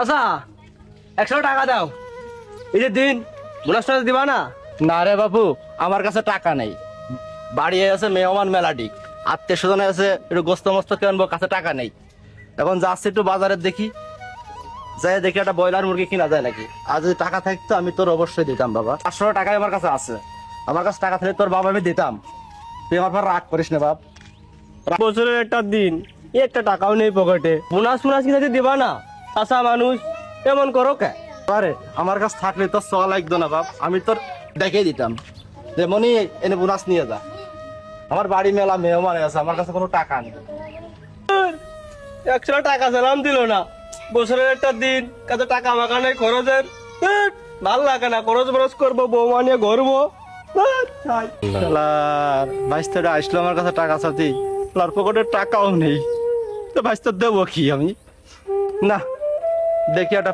আচ্ছা একশো টাকা দাও। এই যে দিন বোনাসটা দিবা না? না রে বাবু আমার কাছে টাকা নেই। বাড়ি আছে মেহমান মেলাডিক আত্মীয় স্বজন আছে একটু গোস্ত মস্ত কিনবো কাছে টাকা নেই। এখন যাচ্ছি একটু বাজারে দেখি। যাই দেখি একটা ব্রয়লার মুরগি কিনা যায় নাকি। আর যদি টাকা থাকতো আমি তোর অবশ্যই দিতাম বাবা। পাঁচশো টাকা আমার কাছে আছে। আমার কাছে টাকা থাকলে তোর বাবা আমি দিতাম। তুই আমার পর রাগ করিস না বাপ। বছরের একটা দিন এই একটা টাকাও নেই পকেটে। বোনাস ফোনাস কিনে দিবা না আচ্ছা মানুষ এমন করো কে? আরে আমার কাছে থাকলে তোর সওয়া লাগতো না বাপ আমি তোর দেখে দিতাম। যে মনি এনে বোনাস নিয়ে যা। আমার বাড়ি মেলা মেহমান আছে আমার কাছে কোনো টাকা নেই। একশো টাকা সালাম দিল না। বছরের একটা দিন কাছে টাকা মাকা নেই খরচের। ভালো লাগে না খরচ বরচ করব বৌমা নিয়ে ঘুরবো। বাইশ থেকে আসলো আমার কাছে টাকা সাথে। পকেটে টাকাও নেই। তো বাইশ দেবো কি আমি? না দেখি একটা